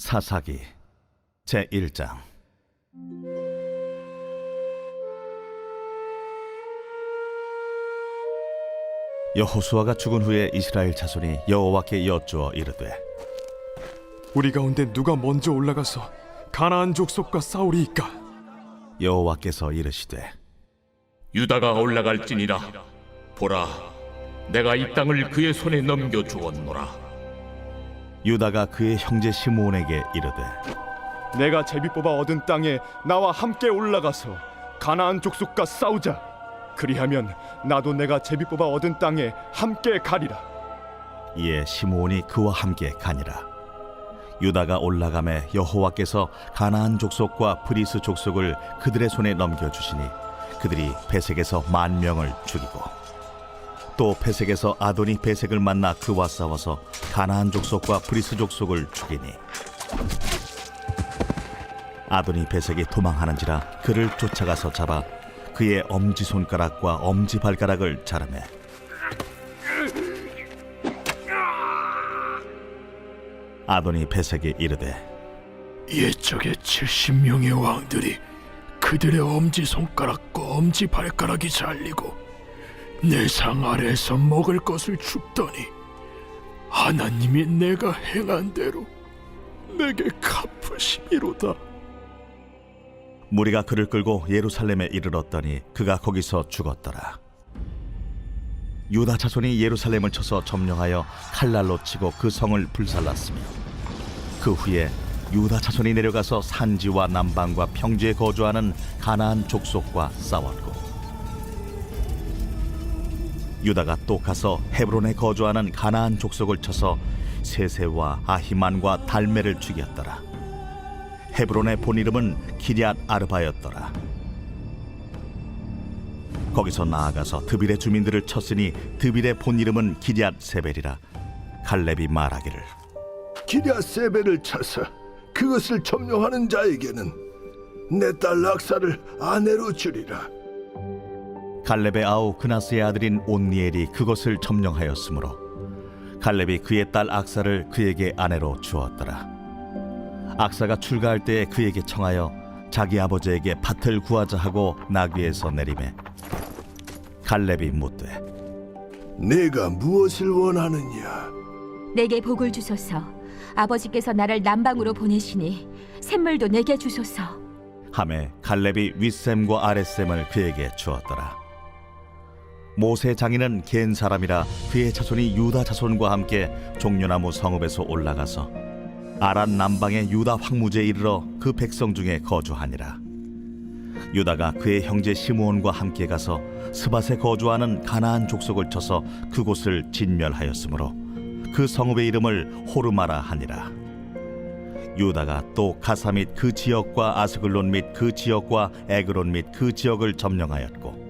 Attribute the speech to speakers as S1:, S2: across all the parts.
S1: 사사기 제 1장. 여호수아가 죽은 후에 이스라엘 자손이 여호와께 여쭈어 이르되
S2: 우리 가운데 누가 먼저 올라가서 가나안 족속과 싸우리이까?
S1: 여호와께서 이르시되
S3: 유다가 올라갈지니라. 보라 내가 이 땅을 그의 손에 넘겨 주었노라
S1: 유다가 그의 형제 시므온에게 이르되
S2: 내가 제비 뽑아 얻은 땅에 나와 함께 올라가서 가나안 족속과 싸우자. 그리하면 나도 내가 제비 뽑아 얻은 땅에 함께 가리라.
S1: 이에 시므온이 그와 함께 가니라 유다가 올라가매 여호와께서 가나안 족속과 브리스 족속을 그들의 손에 넘겨 주시니 그들이 베색에서 만 명을 죽이고 또 베색에서 아도니 베색을 만나 그와 싸워서 가나안 족속과 브리스 족속을 죽이니 아도니 베색이 도망하는지라 그를 쫓아가서 잡아 그의 엄지 손가락과 엄지 발가락을 자르매. 아도니 베색이 이르되
S4: 옛적의 70명의 왕들이 그들의 엄지 손가락과 엄지 발가락이 잘리고 내 상 아래에서 먹을 것을 줍더니 하나님이 내가 행한 대로 내게 갚으시미로다.
S1: 무리가 그를 끌고 예루살렘에 이르렀더니 그가 거기서 죽었더라. 유다 자손이 예루살렘을 쳐서 점령하여 칼날로 치고 그 성을 불살랐으며 그 후에 유다 자손이 내려가서 산지와 남방과 평지에 거주하는 가나안 족속과 싸웠고 유다가 또 가서 헤브론에 거주하는 가나안 족속을 쳐서 세세와 아히만과 달메를 죽였더라. 헤브론의 본 이름은 기리앗 아르바였더라. 거기서 나아가서 드빌의 주민들을 쳤으니 드빌의 본 이름은 기리앗 세벨이라. 갈렙이 말하기를
S5: 기랴 세벨을 쳐서 그것을 점령하는 자에게는 내 딸 락사를 아내로 주리라.
S1: 갈렙의 아우 그나스의 아들인 온니엘이 그것을 점령하였으므로 갈렙이 그의 딸 악사를 그에게 아내로 주었더라. 악사가 출가할 때에 그에게 청하여 자기 아버지에게 밭을 구하자 하고 나귀에서 내리매 갈렙이 묻되
S5: 내가 무엇을 원하느냐?
S6: 내게 복을 주소서. 아버지께서 나를 남방으로 보내시니 샘물도 내게 주소서.
S1: 함에 갈렙이 윗샘과 아랫샘을 그에게 주었더라. 모세 장인은 겐 사람이라 그의 자손이 유다 자손과 함께 종려나무 성읍에서 올라가서 아란 남방의 유다 황무지에 이르러 그 백성 중에 거주하니라. 유다가 그의 형제 시므온과 함께 가서 스밧에 거주하는 가나안 족속을 쳐서 그곳을 진멸하였으므로 그 성읍의 이름을 호르마라 하니라. 유다가 또 가사 및 그 지역과 아스글론 및 그 지역과 에그론 및 그 지역을 점령하였고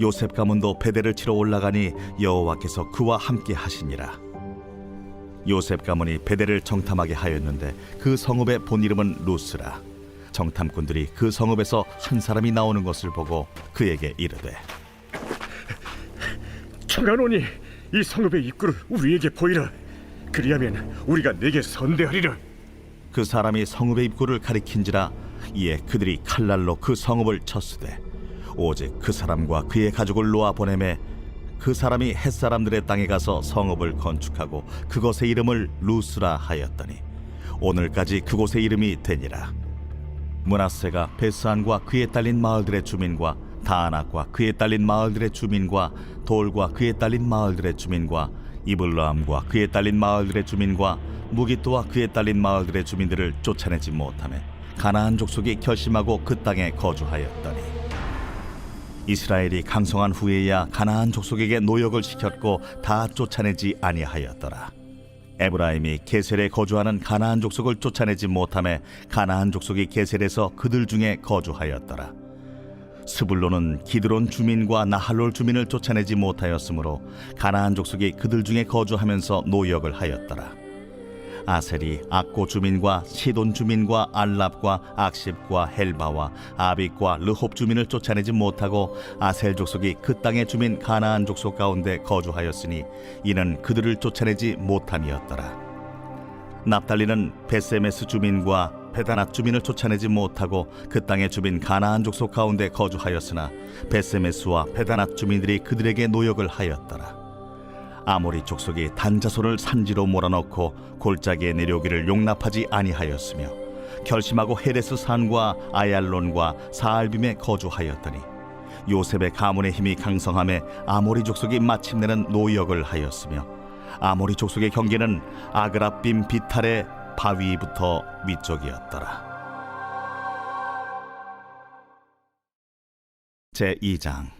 S1: 요셉 가문도 베델을 치러 올라가니 여호와께서 그와 함께 하시니라. 요셉 가문이 베델을 정탐하게 하였는데 그 성읍의 본 이름은 루스라. 정탐꾼들이 그 성읍에서 한 사람이 나오는 것을 보고 그에게 이르되
S2: 청하노니 이 성읍의 입구를 우리에게 보이라. 그리하면 우리가 내게 선대하리라.
S1: 그 사람이 성읍의 입구를 가리킨지라 이에 그들이 칼날로 그 성읍을 쳤으되 오직 그 사람과 그의 가족을 놓아 보내매 그 사람이 햇 사람들의 땅에 가서 성읍을 건축하고 그것의 이름을 루스라 하였더니 오늘까지 그곳의 이름이 되니라. 문하세가 베스안과 그에 딸린 마을들의 주민과 다안악과 그에 딸린 마을들의 주민과 돌과 그에 딸린 마을들의 주민과 이블라함과 그에 딸린 마을들의 주민과 무기토와 그에 딸린 마을들의 주민들을 쫓아내지 못하며 가나안 족속이 결심하고 그 땅에 거주하였더니 이스라엘이 강성한 후에야 가나안 족속에게 노역을 시켰고 다 쫓아내지 아니하였더라 에브라임이 게셀에 거주하는 가나안 족속을 쫓아내지 못함에 가나안 족속이 게셀에서 그들 중에 거주하였더라. 스불론은 기드론 주민과 나할롤 주민을 쫓아내지 못하였으므로 가나안 족속이 그들 중에 거주하면서 노역을 하였더라. 아셀이 악고 주민과 시돈 주민과 알랍과 악십과 헬바와 아빅과 르홉 주민을 쫓아내지 못하고 아셀 족속이 그 땅의 주민 가나안 족속 가운데 거주하였으니 이는 그들을 쫓아내지 못함이었더라. 납달리는 베세메스 주민과 베다낫 주민을 쫓아내지 못하고 그 땅의 주민 가나안 족속 가운데 거주하였으나 베세메스와 베다낫 주민들이 그들에게 노역을 하였더라. 아모리 족속이 단자손을 산지로 몰아넣고 골짜기에 내려오기를 용납하지 아니하였으며 결심하고 헤레스 산과 아얄론과 사알빔에 거주하였더니 요셉의 가문의 힘이 강성함에 아모리 족속이 마침내는 노역을 하였으며 아모리 족속의 경계는 아그라빔 비탈의 바위부터 위쪽이었더라. 제 2장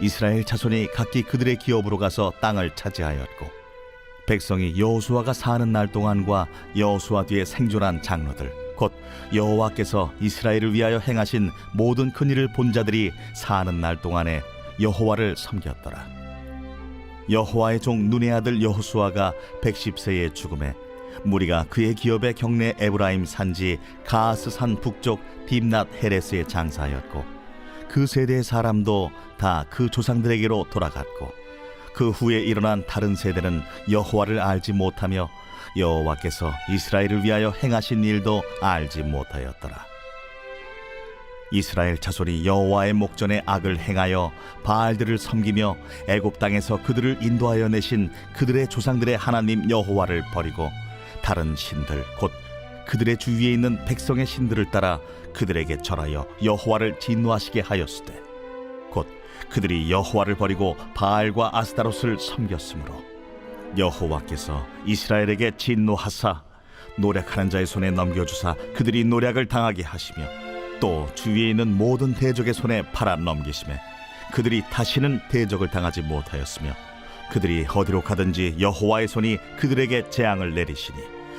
S1: 이스라엘 자손이 각기 그들의 기업으로 가서 땅을 차지하였고 백성이 여호수아가 사는 날 동안과 여호수아 뒤에 생존한 장로들 곧 여호와께서 이스라엘을 위하여 행하신 모든 큰 일을 본 자들이 사는 날 동안에 여호와를 섬겼더라. 여호와의 종 눈의 아들 여호수아가 110세의 죽음에 무리가 그의 기업의 경내 에브라임 산지 가스 산 북쪽 딥낫 헤레스에 장사하였고 그 세대의 사람도 다 그 조상들에게로 돌아갔고 그 후에 일어난 다른 세대는 여호와를 알지 못하며 여호와께서 이스라엘을 위하여 행하신 일도 알지 못하였더라. 이스라엘 자손이 여호와의 목전에 악을 행하여 바알들을 섬기며 애굽 땅에서 그들을 인도하여 내신 그들의 조상들의 하나님 여호와를 버리고 다른 신들 곧 그들의 주위에 있는 백성의 신들을 따라 그들에게 절하여 여호와를 진노하시게 하였으되 곧 그들이 여호와를 버리고 바알과 아스타롯을 섬겼으므로 여호와께서 이스라엘에게 진노하사 노력하는 자의 손에 넘겨주사 그들이 노력을 당하게 하시며 또 주위에 있는 모든 대적의 손에 팔아 넘기심에 그들이 다시는 대적을 당하지 못하였으며 그들이 어디로 가든지 여호와의 손이 그들에게 재앙을 내리시니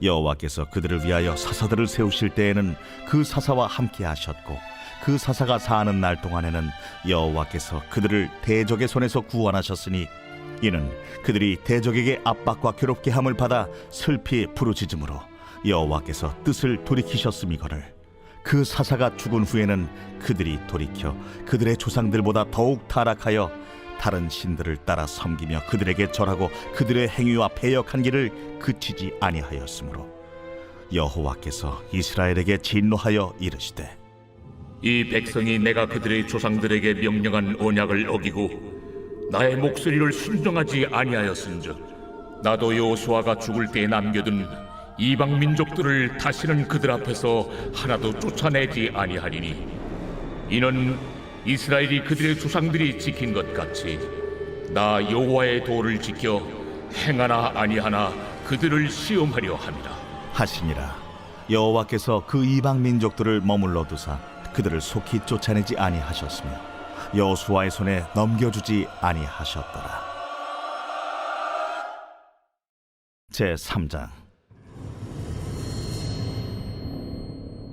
S1: 여호와께서 그들을 위하여 사사들을 세우실 때에는 그 사사와 함께 하셨고 그 사사가 사는 날 동안에는 여호와께서 그들을 대적의 손에서 구원하셨으니 이는 그들이 대적에게 압박과 괴롭게 함을 받아 슬피 부르짖음으로 여호와께서 뜻을 돌이키셨음이거늘 그 사사가 죽은 후에는 그들이 돌이켜 그들의 조상들보다 더욱 타락하여 다른 신들을 따라 섬기며 그들에게 절하고 그들의 행위와 배역한 길을 그치지 아니하였으므로 여호와께서 이스라엘에게 진노하여 이르시되
S3: 이 백성이 내가 그들의 조상들에게 명령한 언약을 어기고 나의 목소리를 순종하지 아니하였은즉 나도 여호수아가 죽을 때에 남겨둔 이방 민족들을 다시는 그들 앞에서 하나도 쫓아내지 아니하리니 이는 이스라엘이 그들의 조상들이 지킨 것 같이 나 여호와의 도를 지켜 행하나 아니하나 그들을 시험하려 함이라.
S1: 하시니라. 여호와께서 그 이방 민족들을 머물러 두사 그들을 속히 쫓아내지 아니하셨으며 여호수아의 손에 넘겨주지 아니하셨더라. 제 3장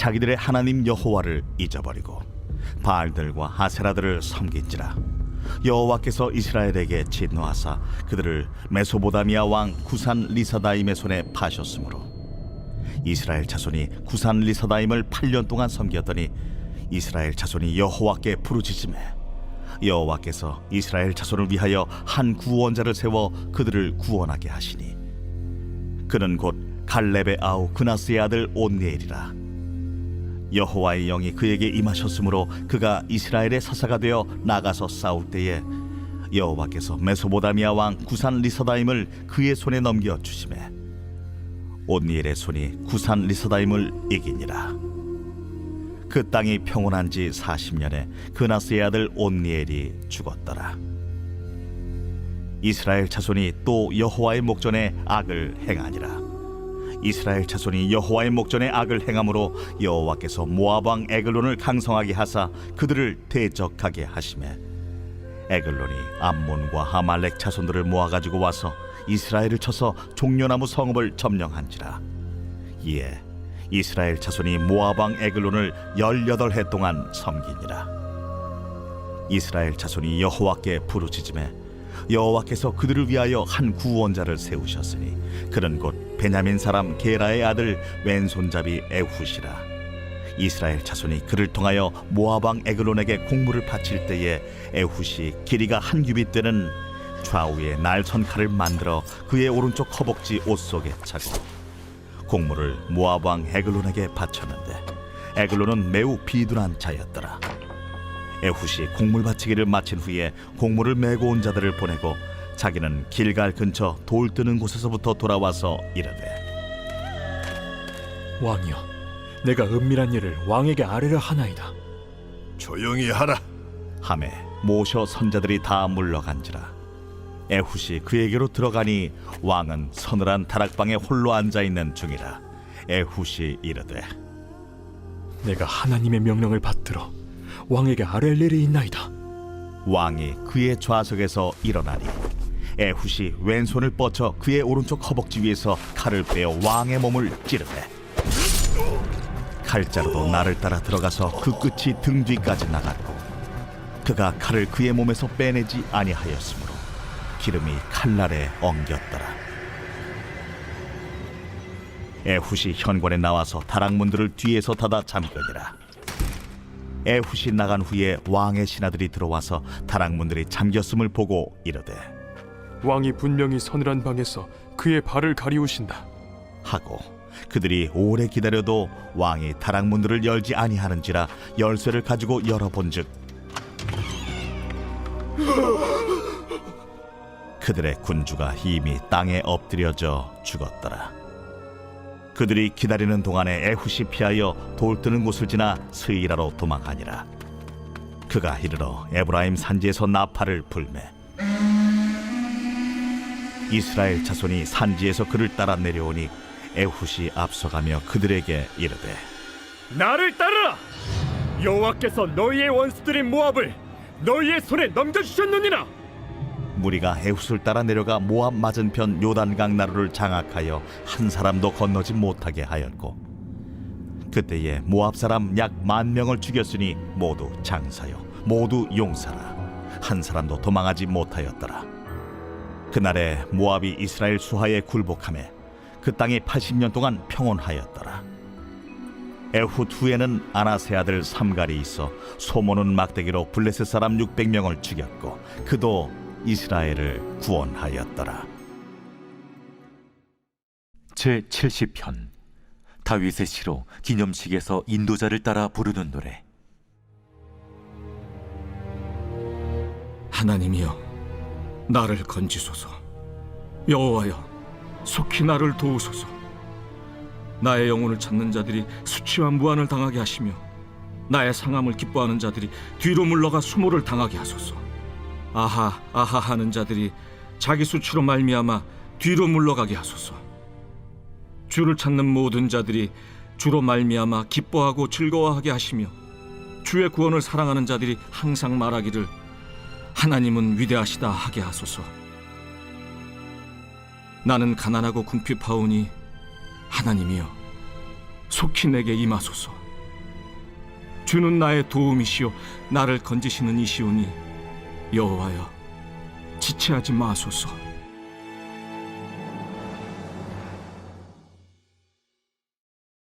S1: 자기들의 하나님 여호와를 잊어버리고 바알들과 하세라들을 섬긴지라. 여호와께서 이스라엘에게 진노하사 그들을 메소보다미아 왕 구산 리사다임의 손에 파셨으므로. 이스라엘 자손이 구산 리사다임을 8년 동안 섬겼더니 이스라엘 자손이 여호와께 부르짖음에 여호와께서 이스라엘 자손을 위하여 한 구원자를 세워 그들을 구원하게 하시니 그는 곧 갈렙의 아우 그나스의 아들 온니엘이라 여호와의 영이 그에게 임하셨으므로 그가 이스라엘의 사사가 되어 나가서 싸울 때에 여호와께서 메소보다미아 왕 구산 리서다임을 그의 손에 넘겨 주심에 온니엘의 손이 구산 리서다임을 이기니라. 그 땅이 평온한 지 40년에 그나스의 아들 온니엘이 죽었더라. 이스라엘 자손이 또 여호와의 목전에 악을 행하니라 이스라엘 자손이 여호와의 목전에 악을 행함으로 여호와께서 모압 왕 에글론을 강성하게 하사 그들을 대적하게 하심에 에글론이 암몬과 하말렉 자손들을 모아 가지고 와서 이스라엘을 쳐서 종려나무 성읍을 점령한지라. 이에 이스라엘 자손이 모압 왕 에글론을 열여덟 해 동안 섬기니라. 이스라엘 자손이 여호와께 부르짖음에 여호와께서 그들을 위하여 한 구원자를 세우셨으니 그는 곧 베냐민 사람 게라의 아들 왼손잡이 에훗이라. 이스라엘 자손이 그를 통하여 왕 에글론에게 공물을 바칠 때에 에훗이 길이가 한 규빗 되는 좌우에 날선 칼을 만들어 그의 오른쪽 허벅지 옷 속에 차고 공물을 왕 에글론에게 바쳤는데 에글론은 매우 비둔한 자였더라. 에훗이 공물 바치기를 마친 후에 공물을 메고 온 자들을 보내고 자기는 길갈 근처 돌 뜨는 곳에서부터 돌아와서 이르되
S4: 왕이여, 내가 은밀한 일을 왕에게 아뢰려 하나이다.
S5: 조용히 하라.
S1: 함에 모셔 선자들이 다 물러간지라 에훗이 그에게로 들어가니 왕은 서늘한 다락방에 홀로 앉아 있는 중이라 에훗이 이르되
S4: 내가 하나님의 명령을 받들어 왕에게 아뢰 일이 있나이다.
S1: 왕이 그의 좌석에서 일어나니 에훗이 왼손을 뻗쳐 그의 오른쪽 허벅지 위에서 칼을 빼어 왕의 몸을 찌르되 칼자루도 나를 따라 들어가서 그 끝이 등 뒤까지 나갔고 그가 칼을 그의 몸에서 빼내지 아니하였으므로 기름이 칼날에 엉겼더라. 에훗이 현관에 나와서 다락문들을 뒤에서 닫아 잠그니라. 에훗이 나간 후에 왕의 신하들이 들어와서 다락문들이 잠겼음을 보고 이르되
S7: 왕이 분명히 서늘한 방에서 그의 발을 가리우신다.
S1: 하고 그들이 오래 기다려도 왕이 다락문들을 열지 아니하는지라 열쇠를 가지고 열어본즉 그들의 군주가 이미 땅에 엎드려져 죽었더라. 그들이 기다리는 동안에 에훗이 피하여 돌 뜨는 곳을 지나 스이라로 도망하니라. 그가 이르러 에브라임 산지에서 나팔을 불매 이스라엘 자손이 산지에서 그를 따라 내려오니 에훗이 앞서가며 그들에게 이르되
S7: 나를 따르라. 여호와께서 너희의 원수들인 모압을 너희의 손에 넘겨주셨느니라.
S1: 무리가 에훗을 따라 내려가 모압 맞은편 요단강 나루를 장악하여 한 사람도 건너지 못하게 하였고 그때에 모압 사람 약 만 명을 죽였으니 모두 장사요 모두 용사라 한 사람도 도망하지 못하였더라 그날에 모압이 이스라엘 수하에 굴복함에 그 땅이 80년 동안 평온하였더라. 에훗 후에는 아나세 아들 삼갈이 있어 소모는 막대기로 블레셋 사람 600명을 죽였고 그도 이스라엘을 구원하였더라.
S8: 제 70편. 다윗의 시로 기념식에서 인도자를 따라 부르는 노래.
S9: 하나님이여 나를 건지소서. 여호와여 속히 나를 도우소서. 나의 영혼을 찾는 자들이 수치와 무한을 당하게 하시며 나의 상함을 기뻐하는 자들이 뒤로 물러가 수모를 당하게 하소서. 아하 아하 하는 자들이 자기 수치로 말미암아 뒤로 물러가게 하소서. 주를 찾는 모든 자들이 주로 말미암아 기뻐하고 즐거워하게 하시며 주의 구원을 사랑하는 자들이 항상 말하기를 하나님은 위대하시다 하게 하소서. 나는 가난하고 궁핍하오니 하나님이여 속히 내게 임하소서. 주는 나의 도움이시요 나를 건지시는 이시오니 여호와여 지체하지 마소서.